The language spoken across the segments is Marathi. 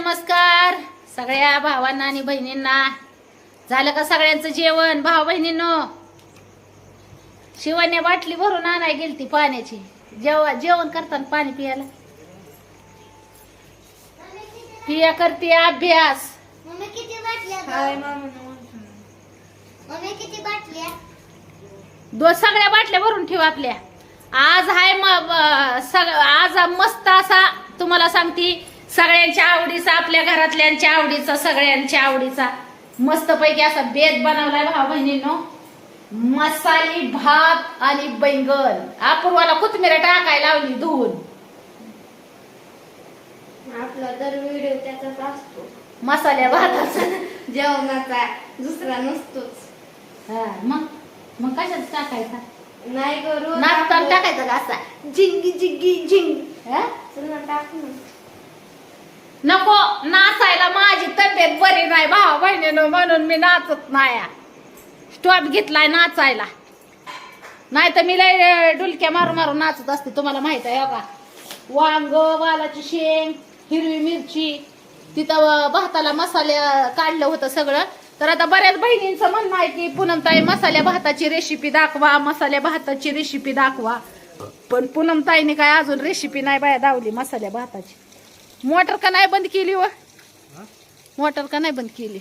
नमस्कार. सगळ्या भावांना आणि बहिणींना. झालं का सगळ्यांचं जेवण भाऊ बहिणींनो? शिवाने बाटली भरून आणाय गेलती पाण्याची. जेव्हा जेवण करताना पाणी पियाला. पिया करते अभ्यास. मम्मी किती बाटल्या हाय गं? मामा मम्मी किती बाटल्या दो सगळ्या बाटल्या भरून ठेव आपल्या. आज हाय आज मस्त असा तुम्हाला सांगती सगळ्यांच्या आवडीचा आपल्या घरातल्यांच्या आवडीचा सगळ्यांच्या आवडीचा. मस्त पैकी असा बेत बनवलाय भाऊ बहिणींनो. मसाली भात आणि बैंगन. अपूर्वाला कोथमीर टाकायला लावली धुवून. आपला दर व्हिडिओ त्याचाच असतो. मसाल्या भाताचा. जेवणाचा दुसरा नसतोच. हा, मग? मग कशात टाकायचा? नाही करू. नाचताना टाकायचा का असा? झिंगी झिंगी झिंग हा? टाक. नको नाचायला माझी तब्येत बरी नाही भावा बहिणीनं म्हणून मी नाचत नाही. स्टॉप घेतलाय नाचायला. नाही तर मी लय डुलक्या मारून मारून नाचत असते तुम्हाला माहीत आहे हो का? वांग वालाची शेंग हिरवी मिरची तिथं भाताला मसाले काढलं होतं सगळं. तर आता बऱ्याच बहिणींचं म्हणणं आहे की पूनमताई मसाल्या भाताची रेसिपी दाखवा मसाल्या भाताची रेसिपी दाखवा. पण पूनमताईने काय अजून रेसिपी नाही बाया दावली मसाल्या भाताची. मोटर का नाही बंद केली व? मोटर का नाही बंद केली?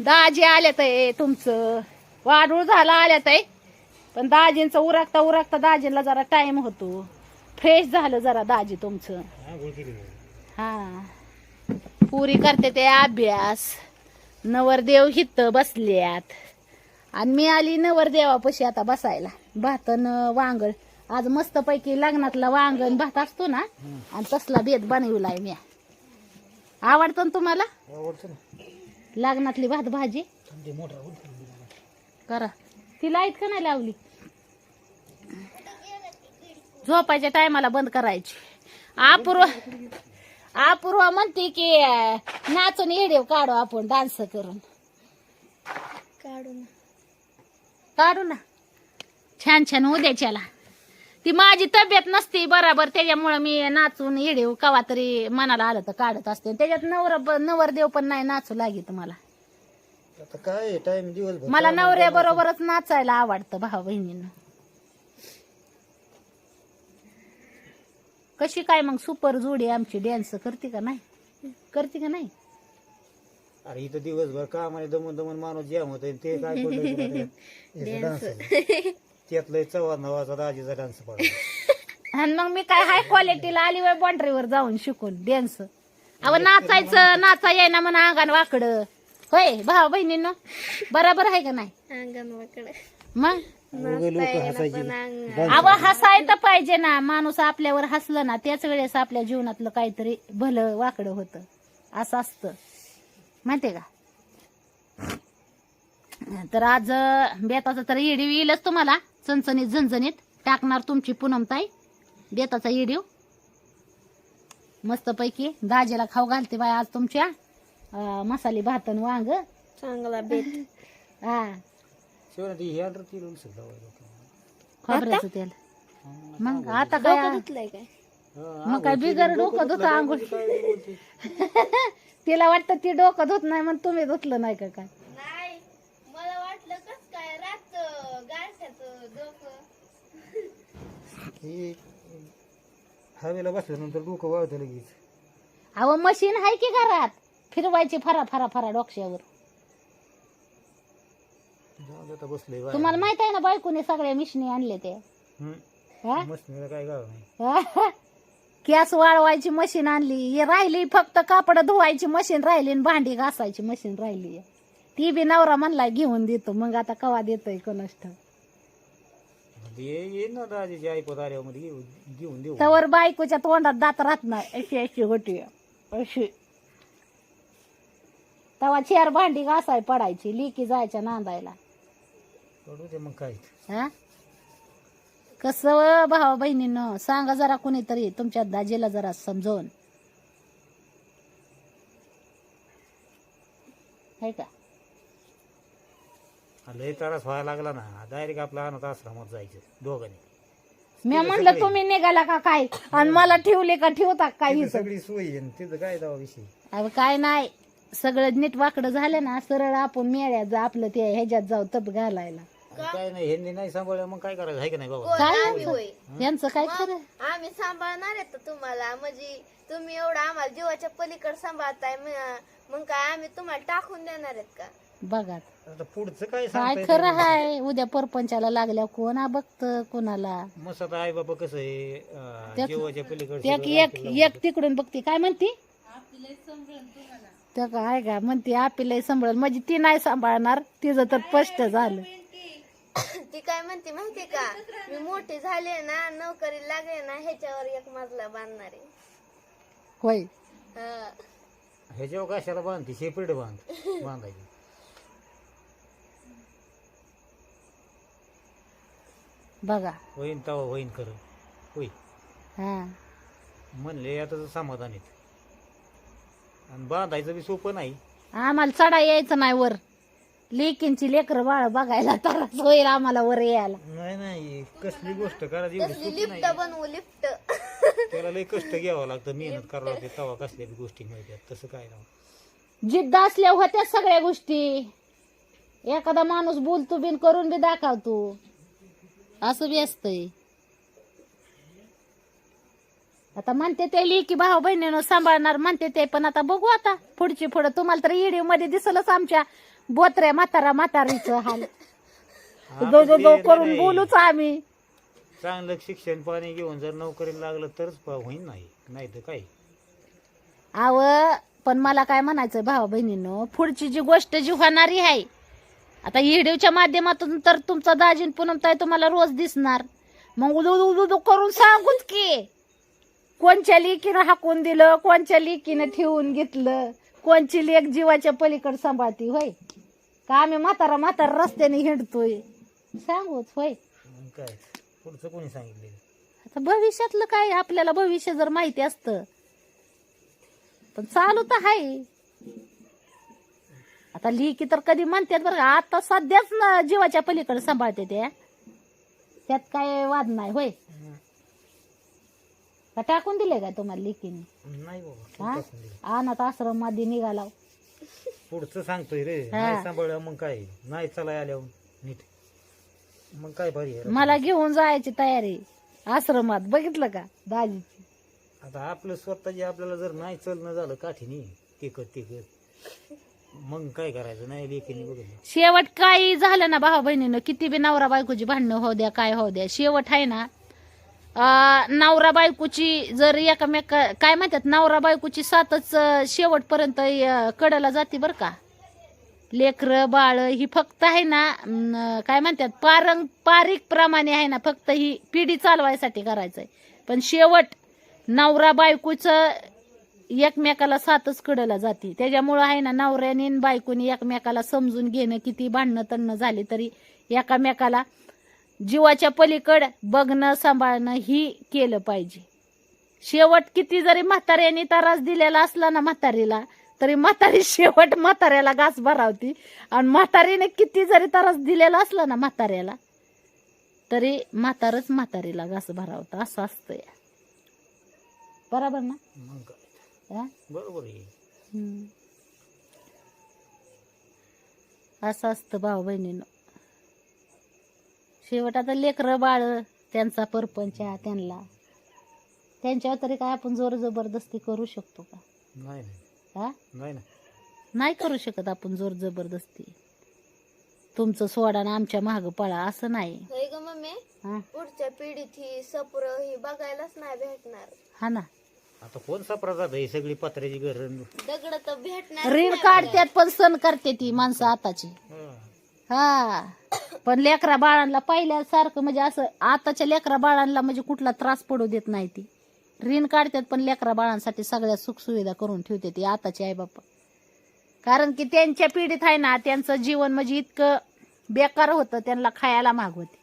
दाजी आल्यात आहे तुमचं. वाढूळ झाला आल्यात आहे. पण दाजींचं उरकता उरकता दाजीला जरा टाइम होतो. फ्रेश झालं जरा दाजी तुमचं. हा पुरी करते ते अभ्यास. नवरदेव हित बसल्यात. आणि मी आली नवरदेवापाशी आता बसायला. भातन वांगळ आज मस्त पैकी लग्नातला वांगण भात असतो ना आणि तसला बेत बनविलाय मी. आवडतं ना तुम्हाला? लग्नातली भात भाजी? करा. ती लाइट का नाही लावली? झोपायच्या टायमाला बंद करायची. अपूर्व अपूर्वा म्हणते की नाचून येडेव काढू आपण डान्स करून. काढू ना. काढू ना. छान छान उद्याच्याला. ती माझी तब्येत नसती बराबर त्याच्यामुळं मी नाचून येडेव कवा तरी मनाला आलं तर काढत असते. त्याच्यात नवर नवरदेव पण नाही नाचू लागित मला. आता काय टाइम दिवसभर मला नवऱ्या बरोबरच नाचायला आवडतं भाऊ बहिणींना. कशी काय मग सुपर जोडी आमची डॅन्स करते का नाही? करते का नाही? अरे इथं दिवसभर कामाने दमून दमून माणूस जाम होत ते काय डान्स त्यातलं चव्हाण नावाचा राजीचा डान्स पाडला. आणि मग मी काय हाय क्वालिटीला आली वय बॉन्ड्रीवर जाऊन शिकून डॅन्स अव नाचायचं नाचा येईना म्हणा अंगण वाकडं. होय भाऊ बहिणींनो बरोबर आहे का नाही? अंगणवाकडे मग? लोक हसायचे. अव हसायला पाहिजे ना. माणूस आपल्यावर हसलं ना त्याच वेळेस आपल्या जीवनातलं काहीतरी भलं वाकडं होतं. असं असतं. माहितीये का? तर आज बेताचा तर इडीव येईलच तुम्हाला. चणचणीत झणझणीत. टाकणार तुमची पूनमताई बेताचा इडीव. मस्त पैकी दाजेला खाऊ घालते बाय आज तुमच्या. मसाले भात आणि वांग. चांगला बेत. हा. खोबऱ्याचं तेल. मग आता काय मग काय बिगर डोकं धुतं आंघोळ? तिला वाटतं ती डोकं धुत नाही म्हणून तुम्ही धुतलं नाही का काय नाही मला वाटलं कस काय रात गारठ्याचं डोकं हे हवेला बसल्यानंतर डोकं वाळतं लगेच अहो मशीन आहे की घरात फिरवायची फरा फरा फरा डोक्यावर जाऊ दे आता बसलंय वाया. तुम्हाला माहीत आहे ना बायकोने सगळ्या मिशनी आणले ते हम्म. हा? मशनीला काय गाव नाही गॅस वाळवायची मशीन आणली हे राहिली फक्त कापड धुवायची मशीन राहिली आणि भांडी घासायची मशीन राहिली ती बी नवरा म्हणलाय घेऊन देतो मग आता कवा देतोय ठाऊक. ये ना राजाची घेऊन घेऊन देऊ. तवर बायकोच्या तोंडात दात राहत नाही. अशी अशी होती. अशी. तवा चेअर भांडी घासाय पडायची लिकी जायच्या नांदायला. दे मग काय हा? कसं भावा बहिणीनं? सांगा जरा कोणीतरी तुमच्या दाजीला जरा समजवून. है का? लय त्रास व्हायला लागला ना. डायरेक्ट आपला अनाथ आश्रमात जायचं दोघांनी. मी म्हणलं तुम्ही निघाला का काय? आणि मला ठेवले का? ठेवता काय तिथं इथं? सगळी सोय आहे न तिथं काय दावा विषय? अहो काय नाही. सगळं नीट वाकडं झालं ना सरळ आपण मेळ्यात जा आपलं ते ह्याच्यात जाऊ तप घालायला. काय नाही ह्यांनी नाही सांभाळलं मग काय करायचं? आहे का नाही बाबा? काय आम्ही होय. यांचं काय खरं? आम्ही सांभाळणार आहेत तुम्हाला. म्हणजे तुम्ही एवढं आम्हाला जीवाच्या पलीकडे सांभाळताय म- मग काय आम्ही तुम्हाला टाकून देणार आहेत का? बघा. आता पुढचं काय काय सांगता खरं हाय? उद्या परपंचाला लागल्या कोणा बघत कोणाला? मस्त आता आई बाबा कसं आहे अं, त्यात- जीवाच्या पलीकडे त्या सगळं एक राखीव एक तिकडून बघते. काय म्हणती? त्या काय का? म्हणते आपल्याला सांभाळ म्हणजे ती नाही सांभाळणार. तिचं तर स्पष्ट झालं. ती काय म्हणते माहितीये का? मी मोठी झाले ना नोकरी लागले ना ह्याच्यावर एक मजला बांधणार आहे. होय. हं. ह्याच्यावर कशाला बांधते? शेपरेट बांध बांधायची. बघा. होईन तवा होईन खरं. होई. हा. म्हणले आता तर समाधान आहेत. आणि बांधायचं बी सोपं नाही. आम्हाला चढा यायचं नाही वर. लेकींची लेकर बाळ बघायला तरच होईल आम्हाला वर यायला. नाही नाही. कसली गोष्ट करायची एवढी कसली सोपी लिफ्ट नाही. बनवू लिफ्ट? त्याला लय कष्ट घ्यावं लागतं मेहनत करावं लागते तवा कसल्या बी गोष्टी मिळतात तसं काय नाही. जिद्द असल्या होत्या सगळ्या गोष्टी. एखादा माणूस बोलतो बिन करून बी दाखवतो असं बी असतंय. आता म्हणते ते लेकी भाऊ बहिणीनं सांभाळणार म्हणते ते पण आता बघू आता पुढची पुढं. तुम्हाला तर व्हिडिओमध्ये दिसलच आमच्या बोत्र्या म्हातारा म्हातारीचं हाल. जो जो जो करून बोलूच आम्ही. चांगलं शिक्षण पाणी घेऊन जर नोकरीला लागलं तरच होईन नाही नाही तर काय आव पण मला काय म्हणायचं भावा बहिणीनं पुढची जी गोष्ट जी होणारी आहे आता व्हिडिओच्या माध्यमातून तर तुमचा दाजीन पुनमताय तुम्हाला रोज दिसणार. मग उदू उदू उदू करून सांगूच की कोणच्या लेकीनं हाकून दिलं कोणच्या लेकीनं ठेवून घेतलं कोणची लेक जीवाच्या पलीकडे सांभाळती होय? का आम्ही म्हातारा म्हातारा रस्त्याने हिंडतोय? सांगूच होय? काय? पुढचं कोणी सांगितलं? आता भविष्यातलं काय? आपल्याला भविष्य जर माहिती असतं. पण चालू तर आहे. आता लिहिकी तर कधी म्हणतात बरं का आता सध्याच ना जीवाच्या पलीकडे सांभाळते त्या त्यात काय वाद नाही होय. का टाकून दिले का तुम्हाला लिकीने नाही हा. अनाथ आश्रममध्ये निघाला. पुढचं सांगतोय रे हा. नाही सांभाळलं मग काय? नाही चला आल्यावर नीट. मग काय भारी आहे मला घेऊन जायची तयारी. आश्रमात बघितलं का दाजीची? आता आपलं स्वतःची आपल्याला जर नाही चलणं झालं काठीने तिकट तिकट मग काय करायचं? नाही लेखीने बघितलं शेवट काही झालं ना भावा बहिणीनं किती बी नवरा बायकोची भांडणं होऊ द्या काय होऊ द्या. शेवट आहे ना अं, नवरा बायकोची जर एकमेक काय म्हणतात नवरा बायकोची सातच अं, शेवटपर्यंत अं, कडेला जाते बरं का. लेकर बाळ ही फक्त आहे ना अं, काय म्हणतात पारंपरिक प्रमाणे आहे ना फक्त ही पिढी चालवायसाठी करायचंय. पण शेवट नवरा बायकोचं एकमेकाला सातच कडला जाते. त्याच्यामुळं आहे ना नवऱ्याने बायकोनी एकमेकाला समजून घेणं किती भांडणं तणणं झाली तरी एकामेकाला जीवाच्या पलीकड बघणं सांभाळणं ही केलं पाहिजे. शेवट किती जरी म्हाताऱ्याने त्रास दिलेला असला ना म्हातारीला तरी म्हातारी शेवट म्हाताऱ्याला घास भरावती. आणि म्हातारीने किती जरी त्रास दिलेला असला ना म्हाताऱ्याला तरी म्हातारच म्हातारीला घास भरावतं असं असतं बरोबर ना? मग हा? बरोबर. असं असतं भाऊ बहिणीनं. शेवट आता लेकरं बाळ त्यांचा परपंच आहे त्यांना. त्यांच्यावर तरी काय आपण जोर जबरदस्ती करू शकतो का? नाही नाही. हा? नाही ना नाही करू शकत आपण जोर जबरदस्ती. तुमचं सोडा ना आमच्या माग पळा असं नाही. होय ग मम्मी. हा? पुढच्या पिढीत ही सपुर ही बघायलाच नाही भेटणार. हा ना. आता कोण सापरा जात ही सगळी पत्र्याची घर. दगड तर भेटणार ऋण काढतात पण सण करते ती माणसं आताची. हा. हा. पण लेकरा बाळांना पहिल्यासारखं म्हणजे असं आताच्या लेकरा बाळांना म्हणजे कुठला त्रास पडू देत नाही ती. ऋण काढतात पण लेकरा बाळांसाठी सगळ्या सुखसुविधा करून ठेवते ती आताची आई बाप्पा कारण की त्यांच्या पिढीत आहे ना त्यांचं जीवन म्हणजे इतकं बेकार होतं त्यांना खायला माग होती.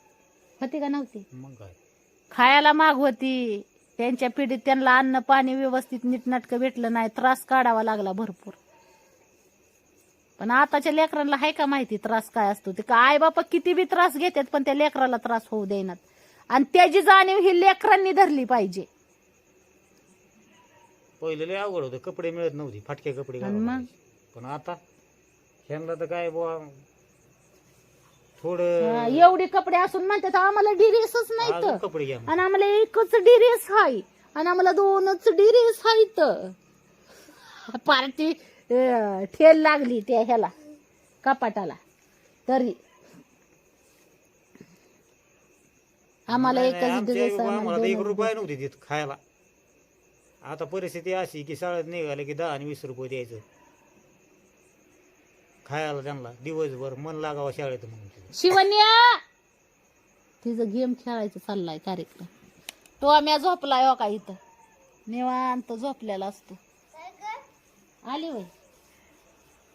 होती का नव्हती? मग काय? खायला माग होती. त्यांच्या पिढीत त्यांना अन्न पाणी व्यवस्थित नीटनाटकं भेटलं नाही त्रास काढावा लागला भरपूर. पण आताच्या लेकरांना आहे का माहिती त्रास काय असतो? ते का आई बापा किती बी त्रास घेतात पण त्या लेकराला त्रास होऊ देणार आणि त्याची जाणीव ही लेकरांनी धरली पाहिजे. पहिले लय अवघड होतं कपडे मिळत नव्हते फाटके कपडे मग? पण आता ह्यांना तर काय बुवा हा, थोडं एवढे कपडे असून म्हणतात आम्हाला डिरेसच नाही अजून तर कपडे घ्या मग. आणि आम्हाला एकच डिरेस हाय. आणि आम्हाला दोनच डिरेस हायत. पार्टी ठेल लागली त्या ह्याला कपाटाला. तरी. आम्हाला नाही, एकच आमच्या ड्रेस आई-बाबा आम्हाला तर एक रुपया नव्हती देत खायला. आता परिस्थिती अशी की शाळेत निघाले की दहा आणि वीस रुपये द्यायचं. खायला त्यांना दिवसभर मन लागावं शाळेत म्हणून शिवन्या तिचं गेम खेळायचं चाललाय कार्यक्रम. तो आम्ही झोपलाय हो का इथं? निवांत झोपलेला असतो. आली वय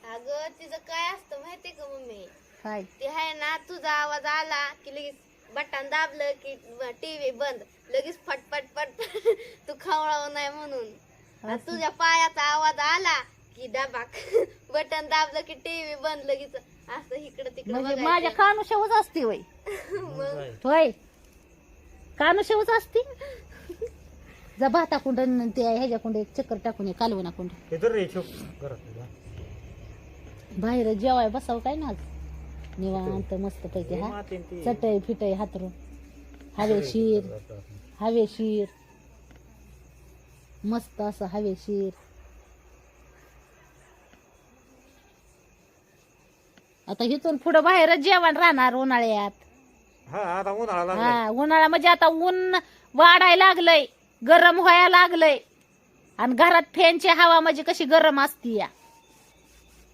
अगं तिचं काय असतं माहितीये का मम्मी? काय? ते आहे ना तुझा आवाज आला की लगेच बटन दाबलं की टीव्ही बंद. लगेच फटफट फटफट. तू खवळाव नाही म्हणून. आणि तुझ्या पायाचा आवाज आला की डबाक. बटन दाबलं की टीव्ही बंद लगेच. असं इकडं तिकडं म्हणजे. माझ्या कानुशेवच असते वय मग? होय. कानुशेवच असते? जा भाता कुंड न ते ह्याच्या कुंड एक चक्कर टाकून ये कालवणा कुंड. बाहेर जेवाय बसावं काय ना आज? निवांत मस्त पैकी हा चटई फिटई हातरून. हवेशीर हवेशीर मस्त असं हवेशीर आता इथून पुढं बाहेरच जेवण राहणार उन्हाळ्यात. हा आता उन्हाळा हा म्हणजे आता ऊन वाढायला लागलंय गरम व्हायला लागलंय. आणि घरात फॅनची हवा म्हणजे कशी गरम असती या.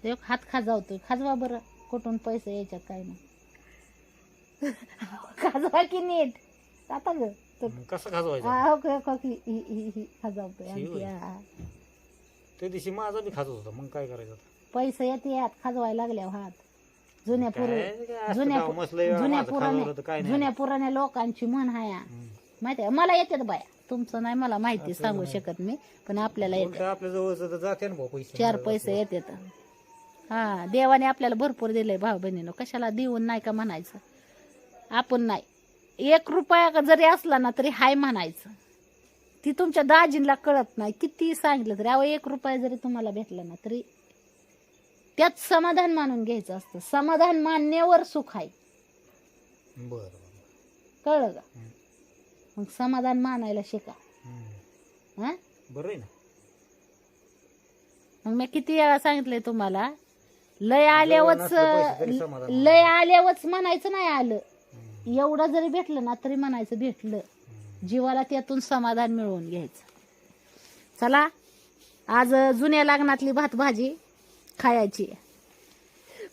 ते हात खाजावतोय. खाजवा बरं. कुठून पैसे यायच्यात काय नाही. खाजवा की नीट. आता ग कसं खाजवायचं? हा, हो, हो, हो, ही- ही- ही- ही खाजावतोय शी आणखी, होय. हा. त्या दिवशी माझा बी खाजत होता. मग काय करायचं आता? पैसे येते यात. खाजवायला लागल्यावर हात. जुन्या जुन्या जुन्या पुराण्या नाही. जुन्या पुराण्या लोकांची म्हण हाया. माहिती मला येतात बाया. तुमचं नाही मला माहिती सांगू. शकत मी पण आपल्याला येतात उलटं आपल्या जवळचं तर जाते ना भाऊ पैसे. चार पैसे येतात. हा देवाने आपल्याला भरपूर दिलंय भाऊ बहिणीनं. कशाला देऊन नाही का म्हणायचं? आपण नाही. एक रुपया का जरी असला ना तरी हाय म्हणायचं. ती तुमच्या दाजींला कळत नाही. किती सांगितलं तरी अहो एक रुपया जरी तुम्हाला भेटला ना तरी त्यात समाधान मानून घ्यायचं असतं. समाधान मानण्यावर सुख आहे. बरं कळलं का. मग समाधान मानायला शिका. हा? बरं आहे ना. मग मी किती वेळा सांगितलंय तुम्हाला लय आल्यावच नसलं पैसे तरी समाधान लय आल्यावच म्हणायचं नाही आलं. एवढं जरी भेटलं ना तरी म्हणायचं भेटलं. जीवाला त्यातून समाधान मिळवून घ्यायचं. चला आज जुन्या लग्नातली भात भाजी खायची.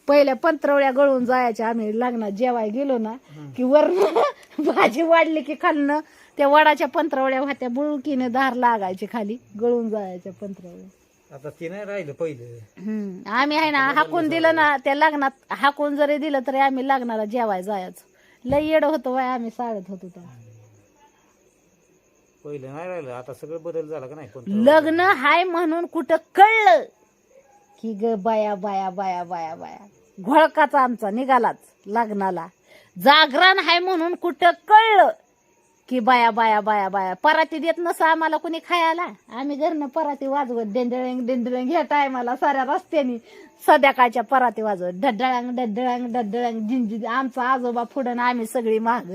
पहिल्या पंत्रवळ्या गळून जायच्या आम्ही लग्नात जेवाय गेलो ना की वरण भाजी वाढली की खालनं त्या वडाच्या पंत्रवळ्या होत्या बुळकीने धार लागायची खाली गळून जायच्या पंत्रवळ्या आता ते नाही राहिलं पहिलं. हम्म. आम्ही आहे ना हाकून दिलं ना त्या लग्नात हाकून जरी दिलं तरी आम्ही लग्नाला जेवाय जायचो. लय येड होतो वय आम्ही शाळेत होतो तेव्हा पहिलं नाही राहिलं आता सगळं बदल झाला का नाही? पण लग्न हाय म्हणून कुठं कळलं? की ग बाया बाया बाया बाया बाया. घोळकाचा आमचा निघालाच लग्नाला. जागरण हाय म्हणून कुठं कळलं की बाया बाया बाया बाया. पराती देत नसं आम्हाला कुणी खायला. आम्ही घरनं पराती वाजवत डेंडळंग डेंडळंग ह्या टायमाला साऱ्या रस्त्यानी संध्याकाळच्या पराती वाजवत. डड्डळांग डड्डळांग डड्डळांग झिंझिंझ आमचा आजोबा पुढं आम्ही सगळी माग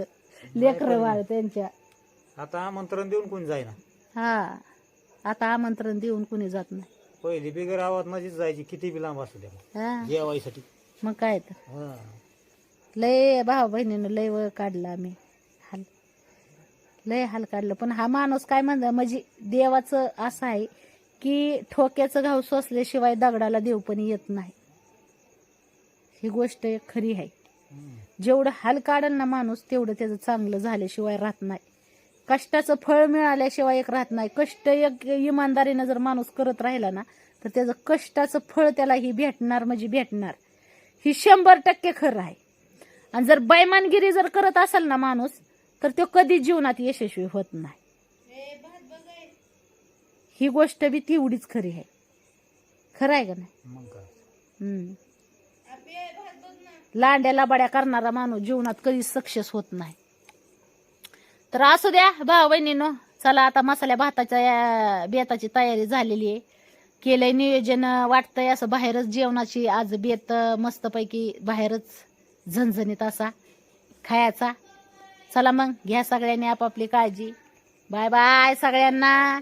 लेकरं वाळ त्यांच्या आता आमंत्रण देऊन कोणी जाईना हा आता आमंत्रण देऊन कुणी जात नाही पहिली बिगर आवाज मध्येच जायची किती बी लांब असू द्या हा. जेवायसाठी. मग काय तर. हा. लय भाऊ बहिणीनं लय वेळ काढला आम्ही. हाल. लय हाल काढलं. पण हा माणूस काय म्हणता म्हणजे देवाचं असं आहे की ठोक्याचं घाव सोसल्याशिवाय दगडाला देव पण येत नाही. ही गोष्ट खरी आहे. हम्म. जेवढं हाल काढल ना माणूस तेवढं त्याचं चांगलं झाल्याशिवाय राहत नाही. कष्टाचं फळ मिळाल्याशिवाय एक राहत नाही. कष्ट एक इमानदारीनं जर माणूस करत राहिला ना तर त्याचं कष्टाचं फळ त्याला ही भेटणार म्हणजे भेटणार. ही शंभर टक्के खरं आहे. आणि जर बैमानगिरी जर करत असेल ना माणूस तर तो कधी जीवनात यशस्वी होत नाही. ही गोष्ट बी तेवढीच खरी आहे. खरं आहे का नाही? मग काय? हम्म. लांड्या लबाड्या करणारा माणूस जीवनात कधीच सक्सेस होत नाही. तर असू द्या भाऊ बहिणीनो चला आता मसाल्या भाताच्या या बेताची तयारी झालेली आहे. केलंय नियोजन वाटतंय असं बाहेरच जेवणाची आज बेत मस्तपैकी बाहेरच झणझणीत असा खायचा. चला मग घ्या सगळ्यांनी आपापली काळजी. बाय बाय सगळ्यांना.